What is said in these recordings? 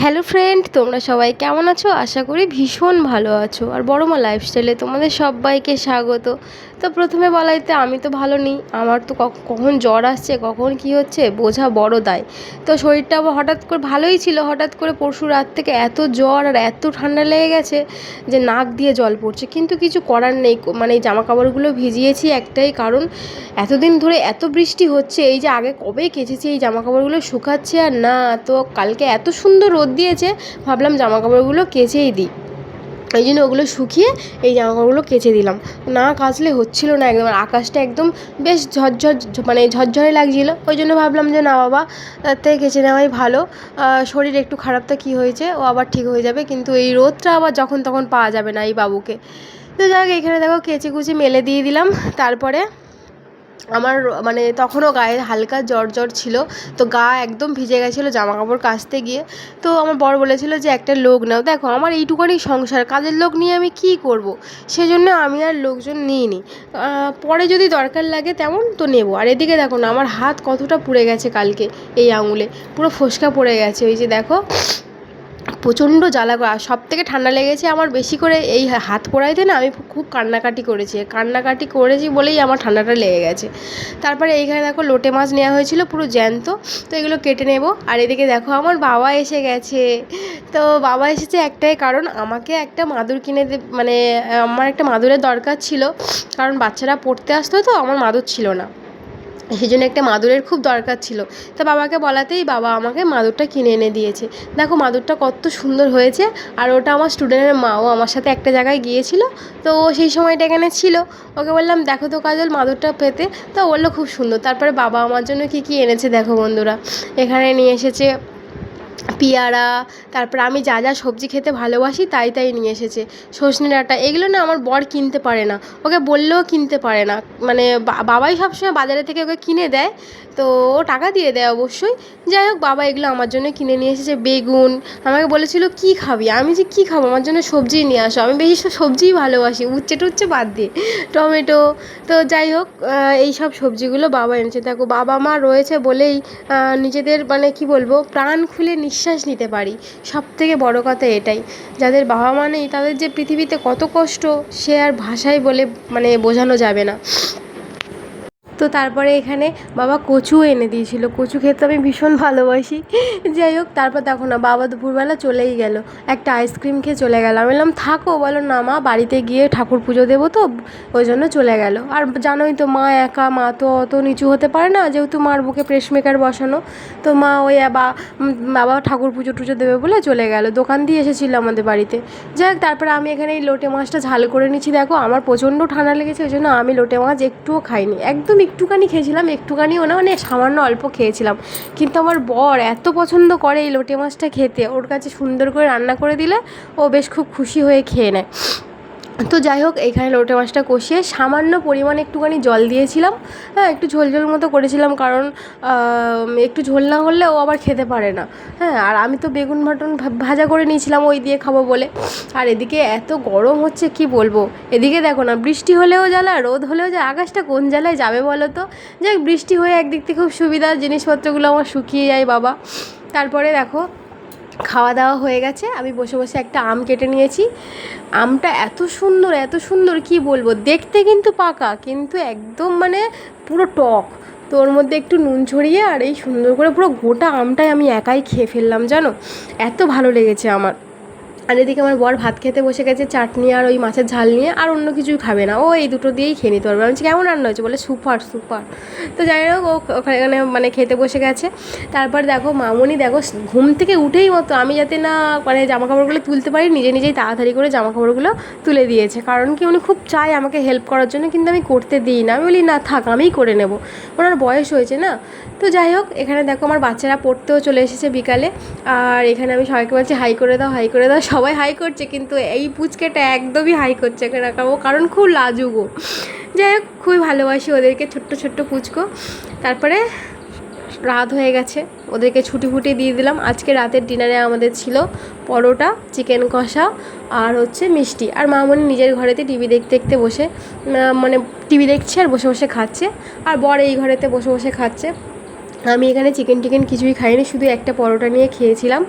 Hello friend তোমরা সবাই কেমন আছো? আশা করি ভীষণ ভালো আছো। আর বড় মা লাইফস্টাইলে তোমাদের সবাইকে স্বাগত। তো প্রথমে বলাইতে আমি তো ভালো নেই, আমার তো কখ- কখন জ্বর আসছে, কখন কি হচ্ছে, বোঝা বড় দায়। তো শরীরটা হঠাৎ করে ভালোই ছিল, হঠাৎ করে পরশু রাত থেকে এত জ্বর আর এত ঠান্ডা লেগে গেছে যে নাক দিয়ে জল পড়ছে। কিন্তু কিছু করার নেই মানে এই জামা কাপড়গুলো ভিজিয়েছি একটাই কারণ, এতদিন ধরে এত বৃষ্টি হচ্ছে, এই যে আগে কবে কেচেছি এই জামা কাপড়গুলো শুকাচ্ছে আর না, তো কালকে এত সুন্দর রোদ দিয়েছে, ভাবলাম জামা কাপড়গুলো কেচেই দিই। এই জন্য ওগুলো শুকিয়ে এই জামা কাপড়গুলো কেচে দিলাম। না কাচলে হচ্ছিল না একদম আকাশটা একদম বেশ ঝরঝর মানে ঝরঝরে লাগছিল। ওই জন্য ভাবলাম যে, না বাবা, তার থেকে কেচে নেওয়াই ভালো। শরীর একটু খারাপ তো কী হয়েছে? ও আবার ঠিক হয়ে যাবে। কিন্তু এই রোদটা আবার যখন তখন পাওয়া যাবে না এই বাবুকে। তো যাক, এখানে দেখো কেচে কুচি মেলে দিয়ে দিলাম। তারপরে আমার মানে তখনও গায়ে হালকা জ্বর জ্বর ছিল, তো গা একদম ভিজে গেছিল জামা কাপড় কাচতে গিয়ে। তো আমার বর বলেছিল যে, একটা লোক নাও। দেখো, আমার এইটুখানি সংসার, কাজের লোক নিয়ে আমি কী করব? সেজন্য আমি আর লোকজন নিইনি। পরে যদি দরকার লাগে তেমন তো নেব। আর এদিকে দেখো না, আমার হাত কতটা পুড়ে গেছে কালকে এই আঙুলে। পুরো ফোসকা পড়ে গেছে। ওই যে দেখো প্রচণ্ড জ্বালা সব থেকে ঠান্ডা লেগেছে আমার বেশি করে এই হাত পোড়াইতে না আমি খুব কান্নাকাটি করেছি। কান্নাকাটি করেছি বলেই আমার ঠান্ডাটা লেগে গেছে। তারপরে এইখানে দেখো লোটে মাছ নেওয়া হয়েছিল, পুরো জ্যান্ত। তো এগুলো কেটে নেব। আর এদিকে দেখো আমার বাবা এসে গেছে। তো বাবা এসেছে একটাই কারণ, আমাকে একটা মাদুর কিনে দে মানে আমার একটা মাদুরের দরকার ছিল। কারণ বাচ্চারা পড়তে আসতো তো, আমার মাদুর ছিল না। সেই জন্য একটা মাদুরের খুব দরকার ছিল। তা বাবাকে বলাতেই বাবা আমাকে মাদুরটা কিনে এনে দিয়েছে। দেখো মাদুরটা কত সুন্দর হয়েছে। আর ওটা আমার স্টুডেন্টের মাও আমার সাথে একটা জায়গায় গিয়েছিল। তো ও সেই সময়টা এখানে ছিল। ওকে বললাম, দেখো তো কাজল, মাদুরটা পেতে। তো বলল, খুব সুন্দর। তারপরে বাবা আমার জন্য কি কি এনেছে দেখো বন্ধুরা। এখানে নিয়ে এসেছে পেয়ারা, তারপর আমি যা যা সবজি খেতে ভালোবাসি তাই তাই নিয়ে এসেছে। সজনে ডাঁটা, এগুলো না আমার বর কিনতে পারে না। ওকে বললেও কিনতে পারে না। মানে বাবাই সবসময় বাজারে থেকে ওকে কিনে দেয়। তো ও টাকা দিয়ে দেয় অবশ্যই। যাই হোক, বাবা এগুলো আমার জন্য কিনে নিয়ে এসেছে। বেগুন, আমাকে বলেছিল, কী খাবি? আমি যে, কী খাব? আমার জন্য সবজিই নিয়ে আসো। আমি বেশি সব সবজিই ভালোবাসি। উচ্ছে টুচ্ছে বাদ দিয়ে টমেটো, তো যাই হোক এই সব সবজিগুলো বাবা এনেছে। দেখো, বাবা মা রয়েছে বলেই নিজেদের মানে কি বলব, প্রাণ খুলে নিঃশ্বাস নিতে পারি। সব থেকে বড়ো কথা এটাই। যাদের বাবা মা নেই, তাদের যে পৃথিবীতে কত কষ্ট, সে আর ভাষায় বলে মানে বোঝানো যাবে না। তো তারপরে এখানে বাবা কচু এনে দিয়েছিল। কচু খেতে আমি ভীষণ ভালোবাসি। যাই হোক, তারপর দেখো না, বাবা দুপুরবেলা চলেই গেল। একটা আইসক্রিম খেয়ে চলে গেল। আমি বললাম, থাকো, বলো না মা, বাড়িতে গিয়ে ঠাকুর পুজো দেবো তো। ওই জন্য চলে গেল। আর জানোই তো, মা একা, মা তো অত নিচু হতে পারে না, যেহেতু মার বুকে প্রেসমেকার বসানো। তো মা ওই বা বাবা ঠাকুর পুজো টুজো দেবে বলে চলে গেল। দোকান দিয়ে এসেছিল আমাদের বাড়িতে। যাই হোক, তারপরে আমি এখানে এই লোটে মাছটা ঝাল করে নিচ্ছি। দেখো, আমার প্রচণ্ড ঠান্ডা লেগেছে, ওই জন্য আমি লোটে মাছ একটুও খাইনি। একদম একটুখানি খেয়েছিলাম, একটুখানিও না মানে সামান্য অল্প খেয়েছিলাম। কিন্তু আমার বর এত পছন্দ করে এই লোটে মাছটা খেতে, ওর কাছে সুন্দর করে রান্না করে দিলে ও বেশ খুব খুশি হয়ে খেয়ে নেয়। তো যাই হোক, এখানে লোটে মাছটা কষিয়ে সামান্য পরিমাণে একটুখানি জল দিয়েছিলাম। হ্যাঁ একটু ঝোল ঝোল মতো করেছিলাম কারণ একটু ঝোল না হলে ও আবার খেতে পারে না। হ্যাঁ আর আমি তো বেগুন ভাটন ভাজা করে নিয়েছিলাম ওই দিয়ে খাব বলে। আর এদিকে এত গরম হচ্ছে, কি বলব? এদিকে দেখো না, বৃষ্টি হলেও জ্বালা, রোদ হলেও যা আকাশটা কোন জ্বালায় যাবে বলো তো? যাক বৃষ্টি হয়ে একদিক থেকে খুব সুবিধা, জিনিসপত্রগুলো আমার শুকিয়ে যায় বাবা। তারপরে দেখো খাওয়া দাওয়া হয়ে গেছে। আমি বসে বসে একটা আম কেটে নিয়েছি। আমটা এত সুন্দর এত সুন্দর, কি বলব? দেখতে কিন্তু পাকা, কিন্তু একদম মানে পুরো টক। তো ওর মধ্যে একটু নুন ছড়িয়ে আর এই সুন্দর করে পুরো গোটা আমটাই আমি একাই খেয়ে ফেললাম, জানো? এত ভালো লেগেছে আমার। আর এদিকে আমার বর ভাত খেতে বসে গেছে, চাটনি আর ওই মাছের ঝাল নিয়ে, আর অন্য কিছুই খাবে না। ও এই দুটো দিয়েই খেয়ে নিতে পারবে। আমি কেমন রান্না হয়েছে? বলে, সুপার সুপার। তো যাই হোক, ও ওখানে মানে খেতে বসে গেছে। তারপর দেখো, মামনি দেখো, ঘুম থেকে উঠেই মতো আমি যাতে না মানে জামা কাপড়গুলো তুলতে পারি, নিজে নিজেই তাড়াতাড়ি করে জামা কাপড়গুলো তুলে দিয়েছে। কারণ কি, উনি খুব চায় আমাকে হেল্প করার জন্য, কিন্তু আমি করতে দিই না। আমি বলি, না থাক, আমিই করে নেব। ওনার বয়স হয়েছে না। তো যাই হোক, এখানে দেখো, আমার বাচ্চারা পড়তেও চলে এসেছে বিকালে। আর এখানে আমি সবাইকে বলছি, হাই করে দাও, হাই করে দাও। সবাই হাই করছে, কিন্তু এই পুচকেটা একদমই হাই করছে ও কারণ খুব লাজুকও যাই হোক, খুবই ভালোবাসি ওদেরকে, ছোট্ট ছোট্ট পুচকো। তারপরে রাত হয়ে গেছে, ওদেরকে ছুটি ফুটি দিয়ে দিলাম। আজকে রাতের ডিনারে আমাদের ছিল পরোটা, চিকেন কষা আর হচ্ছে মিষ্টি। আর মামনি নিজের ঘরেতে টিভি দেখতে দেখতে বসে মানে টিভি দেখছে আর বসে বসে খাচ্ছে। আর বর এই ঘরেতে বসে বসে খাচ্ছে। আমি এখানে চিকেন টিকেন কিছুই খাইনি শুধু একটা পরোটা নিয়ে খেয়েছিলাম।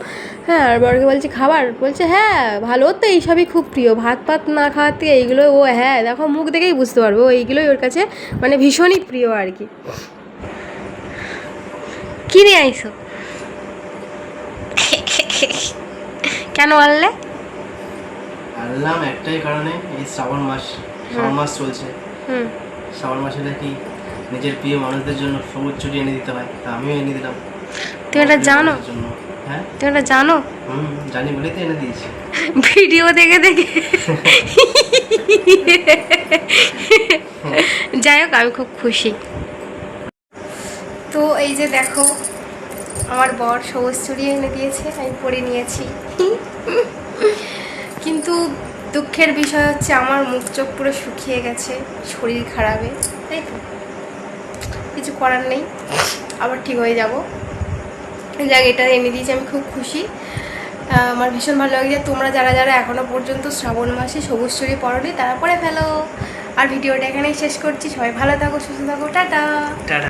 হ্যাঁ আর বরকে বলছি খাবার? বলছে হ্যাঁ ভালো তো এইসবই খুব প্রিয়। ভাত পাত না খাওয়ার থেকে এইগুলো ও হ্যাঁ দেখো মুখ দেখেই বুঝতে পারব এইগুলোই ওর কাছে মানে ভীষণই প্রিয় আর কি। কী নিয়ে আইসো? কেন আনলে? আনলাম একটাই কারণে এই শ্রাবণ মাস শ্রাবণ মাস চলছে। হুম। শ্রাবণ মাসে নাকি নিজের প্রিয় মানুষদের জন্য সবুজ চুরি এনে দিতে হয় তা আমিও এনে দিলাম। তুমি এটা জানো? হ্যাঁ? তুমি এটা জানো? হুম জানি বলেই তো এনে দিয়েছি। ভিডিও দেখে দেখে। যাই হোক আমি খুব খুশি। তো এই যে দেখো আমার বর সবুজ চুড়ি এনে দিয়েছে আমি পরে নিয়েছি। কিন্তু দুঃখের বিষয় হচ্ছে আমার মুখ চোখ পুরো শুকিয়ে গেছে শরীর খারাপে তাই তো? কিছু করার নেই। আবার ঠিক হয়ে যাব। যাক এটা এনে দিয়েছি, আমি খুব খুশি। আমার ভীষণ ভালো লাগে যে তোমরা যারা যারা এখনও পর্যন্ত শ্রাবণ মাসে সবুজ চুরি পড়নি, তারা পরে ফেলো। আর ভিডিওটা এখানেই শেষ করছি। সবাই ভালো থাকো, সুস্থ থাকো। টাটা। টাটা।